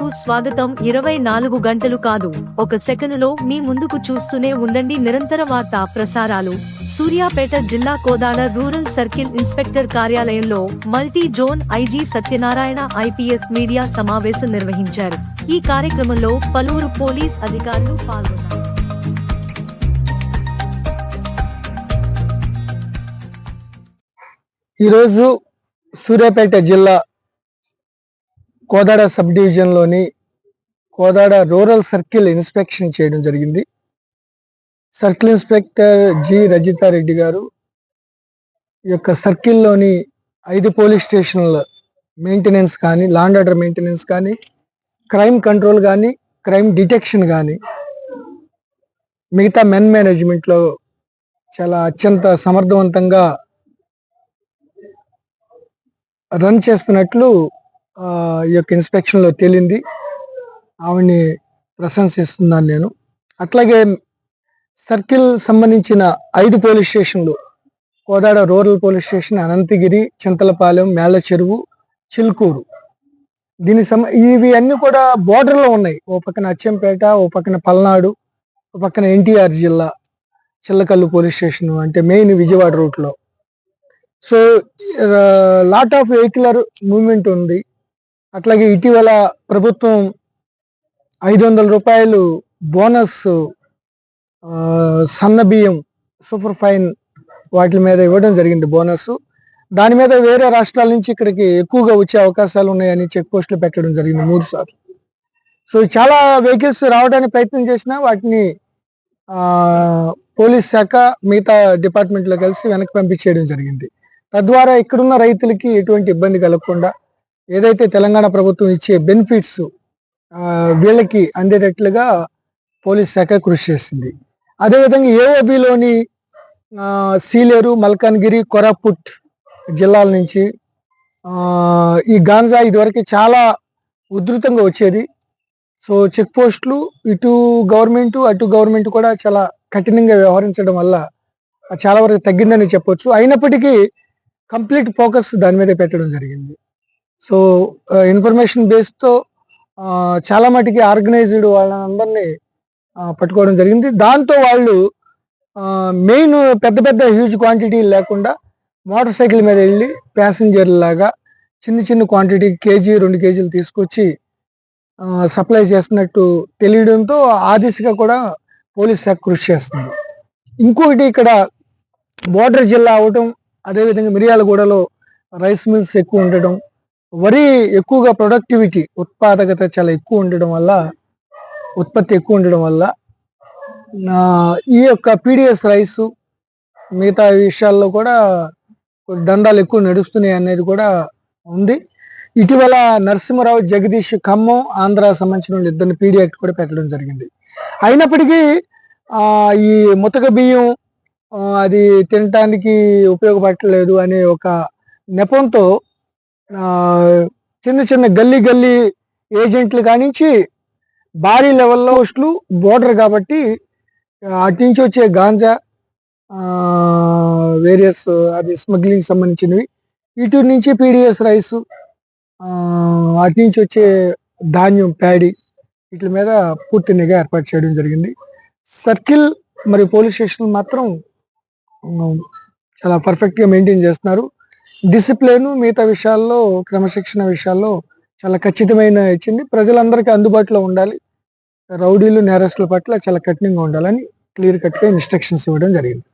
కు స్వాగతం. ఇరవై నాలుగు గంటలు కాదు. ఒక సెకనులో మీ ముందుకు చూస్తూనే ఉండండి నిరంతర వార్తా ప్రసారాలు. సూర్యాపేట జిల్లా కోదాడ రూరల్ సర్కిల్ ఇన్స్పెక్టర్ కార్యాలయంలో multi zone IG Satyanarayana IPS media సమావేశం నిర్వహించారు. ఈ కార్యక్రమంలో పలువురు పోలీస్ అధికారులు పాల్గొన్నారు. ఈరోజు సూర్యాపేట జిల్లా కోదాడ సబ్ డివిజన్లోని కోదాడ రూరల్ సర్కిల్ ఇన్స్పెక్షన్ చేయడం జరిగింది. సర్కిల్ ఇన్స్పెక్టర్ జి రజితారెడ్డి గారు ఈ యొక్క సర్కిల్లోని ఐదు పోలీస్ స్టేషన్ల మెయింటెనెన్స్ కానీ లాండ్ ఆర్డర్ మెయింటెనెన్స్ కానీ క్రైమ్ కంట్రోల్ కానీ క్రైమ్ డిటెక్షన్ కానీ మిగతా మెన్ మేనేజ్మెంట్లో చాలా అత్యంత సమర్థవంతంగా రన్ చేస్తున్నట్లు ఈ యొక్క ఇన్స్పెక్షన్లో తేలింది. ఆవిడ్ని ప్రశంసిస్తున్నాను నేను. అట్లాగే సర్కిల్ సంబంధించిన ఐదు పోలీస్ స్టేషన్లు Kodad rural police station Anantagiri Chintalapalem Mellacheruvu Chilkur. దీని సమ ఇవి అన్ని కూడా బోర్డర్లో ఉన్నాయి. ఓ పక్కన అచ్చంపేట ఓ పక్కన పల్నాడు ఓ పక్కన ఎన్టీఆర్ జిల్లా చిల్లకల్లు పోలీస్ స్టేషన్ అంటే మెయిన్ విజయవాడ రూట్లో. So lot of vehicular movement ఉంది. అట్లాగే ఇటీవల ప్రభుత్వం ఐదు వందల రూపాయలు బోనస్ సన్న బియ్యం సూపర్ ఫైన్ వాటి మీద ఇవ్వడం జరిగింది బోనస్. దాని మీద వేరే రాష్ట్రాల నుంచి ఇక్కడికి ఎక్కువగా వచ్చే అవకాశాలు ఉన్నాయని చెక్ పోస్టులు పెట్టడం జరిగింది మూడు సార్లు. సో చాలా వెహికల్స్ రావడానికి ప్రయత్నం చేసినా వాటిని పోలీస్ శాఖ మిగతా డిపార్ట్మెంట్లో కలిసి వెనక్కి పంపించేయడం జరిగింది. తద్వారా ఇక్కడున్న రైతులకి ఎటువంటి ఇబ్బంది కలగకుండా ఏదైతే తెలంగాణ ప్రభుత్వం ఇచ్చే బెనిఫిట్స్ వీళ్ళకి అందేటట్లుగా పోలీస్ శాఖ కృషి చేసింది అదేవిధంగా ఏఓబిలోని సీలేరు మల్కాన్గిరి కొరాపుట్ జిల్లాల నుంచి ఈ గాంజా ఇదివరకు చాలా ఉధృతంగా వచ్చేది. సో చెక్ పోస్టులు ఇటు గవర్నమెంట్ అటు గవర్నమెంట్ కూడా చాలా కఠినంగా వ్యవహరించడం వల్ల చాలా వరకు తగ్గిందని చెప్పొచ్చు. అయినప్పటికీ కంప్లీట్ ఫోకస్ దాని మీద పెట్టడం జరిగింది. సో ఇన్ఫర్మేషన్ బేస్తో చాలా మటుకి ఆర్గనైజ్డ్ వాళ్ళందరినీ నంబర్ని పట్టుకోవడం జరిగింది. దాంతో వాళ్ళు మెయిన్ పెద్ద పెద్ద హ్యూజ్ క్వాంటిటీ లేకుండా మోటార్ సైకిల్ మీద వెళ్ళి ప్యాసింజర్ లాగా చిన్న చిన్న క్వాంటిటీ కేజీ రెండు కేజీలు తీసుకొచ్చి సప్లై చేస్తున్నట్టు తెలియడంతో ఆ దిశగా కూడా పోలీస్ శాఖ కృషి చేస్తుంది. ఇంకొకటి ఇక్కడ బోర్డర్ జిల్లా అవటం అదేవిధంగా మిర్యాలగూడలో రైస్ మిల్స్ ఎక్కువ ఉండటం వరి ఎక్కువగా ప్రొడక్టివిటీ ఉత్పాదకత చాలా ఎక్కువ ఉండడం వల్ల ఉత్పత్తి ఎక్కువ ఉండడం వల్ల ఈ యొక్క పీడిఎస్ రైస్ మిగతా విషయాల్లో కూడా దండాలు ఎక్కువ నడుస్తున్నాయి అనేది కూడా ఉంది. ఇటీవల నరసింహరావు జగదీష్ ఖమ్మం ఆంధ్ర సంబంధించిన వాళ్ళు ఇద్దరిని పీడీ యాక్ట్ కూడా పెట్టడం జరిగింది. అయినప్పటికీ ఈ ముతక బియ్యం అది తినటానికి ఉపయోగపడలేదు అనే ఒక నెపంతో చిన్న చిన్న గల్లీ గల్లీ ఏజెంట్లు కానించి భారీ లెవెల్లో పోస్టులు బోర్డర్ కాబట్టి ఆ, అటు నుంచి వచ్చే గాంజా వేరియస్ అది స్మగ్లింగ్ సంబంధించినవి. ఇటు నుంచి పీడిఎస్ రైస్ అటు నుంచి వచ్చే ధాన్యం ప్యాడీ వీటి మీద పూర్తి నిఘా ఏర్పాటు చేయడం జరిగింది. సర్కిల్ మరియు పోలీస్ స్టేషన్ మాత్రం చాలా పర్ఫెక్ట్గా మెయింటైన్ చేస్తున్నారు. డిసిప్లిన్ మిగతా విషయాల్లో క్రమశిక్షణ విషయాల్లో చాలా ఖచ్చితమైన ఇచ్చింది. ప్రజలందరికీ అందుబాటులో ఉండాలి. రౌడీలు నేరస్తుల పట్ల చాలా కఠినంగా ఉండాలని క్లియర్ కట్గా ఇన్స్ట్రక్షన్స్ ఇవ్వడం జరిగింది.